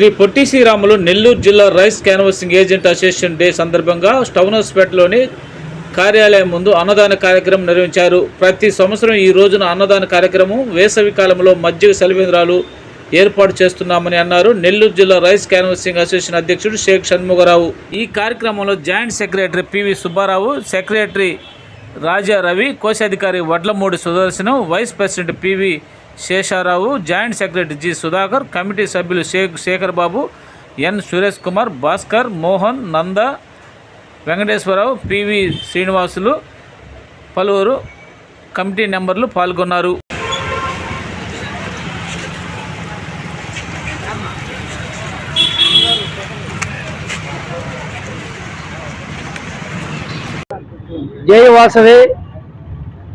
శ్రీ పొట్టి శ్రీరాములు నెల్లూరు జిల్లా rice canvassing agent association day సందర్భంగా town హాస్పిటల్లోని కార్యాలయం ముందు అన్నదాన కార్యక్రమం నిర్వహించారు. ప్రతి సంవత్సరం ఈ రోజున అన్నదాన కార్యక్రమం వేసవి కాలంలో మధ్య సెలవేంద్రాలు ఏర్పాటు చేస్తున్నామని అన్నారు. నెల్లూరు జిల్లా రైస్ క్యాన్వాసింగ్ అసోసియేషన్ అధ్యక్షుడు షేక్ షణ్ముఖరావు. ఈ కార్యక్రమంలో joint secretary P V Subbarao secretary Raja Ravi కోశాధికారి Vadlamudi Sudarshanam vice president P V Sesharao joint secretary G Sudhakar committee సభ్యులు Sheikh Shekar Babu N Suresh Kumar Bhaskar Mohan Nanda Venkateswararao P V Srinivasulu పలువురు committee నెంబర్లు పాల్గొన్నారు. జై వాసవి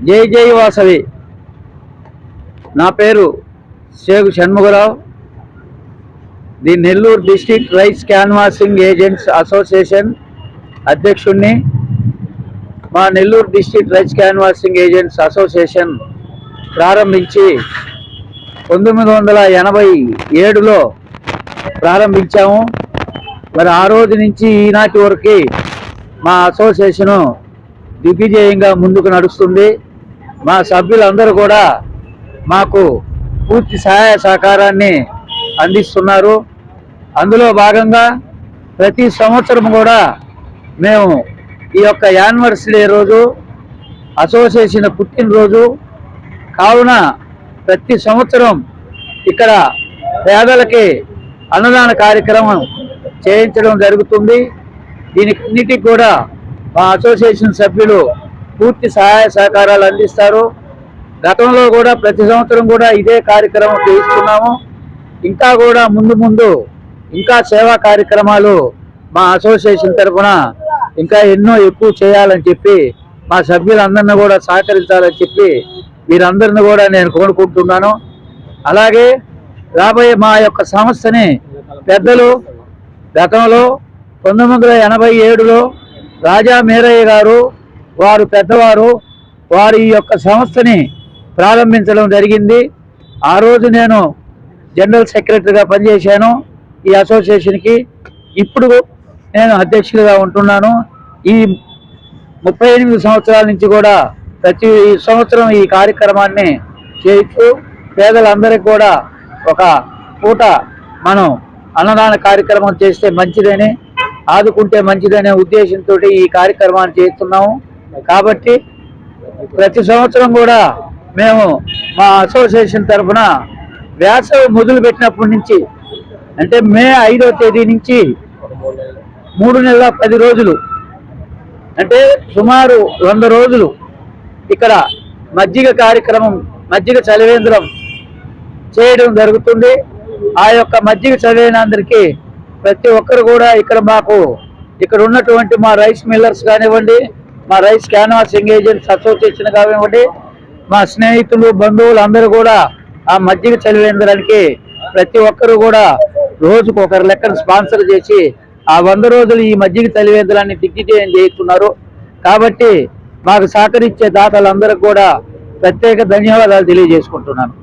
జై జై వాసవి. నా పేరు Sheikh Shanmukharao the Nellore district rice canvassing agents association అధ్యక్షుణ్ణి. మా Nellore district rice canvassing agents association ప్రారంభించి పంతొమ్మిది వందల ఎనభై ఏడులో ప్రారంభించాము. మరి ఆ రోజు నుంచి ఈనాటి వరకు మా అసోసియేషను దిగ్విజయంగా ముందుకు నడుస్తుంది. మా సభ్యులందరూ కూడా మాకు పూర్తి సహాయ సహకారాన్ని అందిస్తున్నారు. అందులో భాగంగా ప్రతి సంవత్సరం కూడా మేము ఈ యొక్క యానివర్సరీ రోజు అసోసియేషన్ పుట్టినరోజు కావున ప్రతి సంవత్సరం ఇక్కడ పేదలకి అన్నదాన కార్యక్రమం చేయించడం జరుగుతుంది. దీనికి అన్నిటికి కూడా మా అసోసియేషన్ సభ్యులు పూర్తి సహాయ సహకారాలు అందిస్తారు. గతంలో కూడా ప్రతి సంవత్సరం కూడా ఇదే కార్యక్రమం చేయిస్తున్నాము. ఇంకా కూడా ముందు ముందు ఇంకా సేవా కార్యక్రమాలు మా అసోసియేషన్ తరఫున ఇంకా ఎన్నో ఎక్కువ చేయాలని చెప్పి మా సభ్యులందరినీ కూడా సహకరించాలని చెప్పి వీరందరిని కూడా నేను కోరుకుంటున్నాను. అలాగే రాబోయే మా యొక్క సంస్థని పెద్దలు గతంలో పంతొమ్మిది వందల ఎనభై ఏడులో రాజా మీరయ్య గారు వారు పెద్దవారు వారి యొక్క సంస్థని ప్రారంభించడం జరిగింది. ఆ రోజు నేను జనరల్ సెక్రటరీగా పనిచేశాను ఈ అసోసియేషన్కి. ఇప్పుడు నేను అధ్యక్షుడిగా ఉంటున్నాను. ఈ ముప్పై ఎనిమిది సంవత్సరాల నుంచి కూడా ప్రతి సంవత్సరం ఈ కార్యక్రమాన్ని చేస్తూ పేదలందరికీ కూడా ఒక పూట మనం అన్నదాన కార్యక్రమం చేస్తే మంచిదని ఆదుకుంటే మంచిదనే ఉద్దేశంతో ఈ కార్యక్రమాన్ని చేస్తున్నాము. కాబట్టి ప్రతి సంవత్సరం కూడా మేము మా అసోసియేషన్ తరఫున వేసవి మొదలు పెట్టినప్పటి నుంచి అంటే మే ఐదో తేదీ నుంచి మూడు నెలల పది రోజులు అంటే సుమారు వంద రోజులు ఇక్కడ మజ్జిగ కార్యక్రమం మజ్జిగ చలివేంద్రం చేయడం జరుగుతుంది. ఆ యొక్క మజ్జిగ చదివినందరికీ ప్రతి ఒక్కరు కూడా ఇక్కడ మాకు ఇక్కడ ఉన్నటువంటి మా రైస్ మిల్లర్స్ కానివ్వండి మా రైస్ క్యాన్వాసింగ్ ఏజెంట్స్ అసోసియేషన్ కానివ్వండి మా స్నేహితులు బంధువులు అందరూ కూడా ఆ మజ్జిగ చలివేంద్రానికి ప్రతి ఒక్కరు కూడా రోజుకు ఒకరి లెక్కను స్పాన్సర్ చేసి ఆ వంద రోజులు ఈ మజ్జిగ చలివేంద్రాన్ని దిగ్విజయం చేస్తున్నారు. కాబట్టి మాకు సహకరించే దాతలందరికీ కూడా ప్రత్యేక ధన్యవాదాలు తెలియజేసుకుంటున్నాను.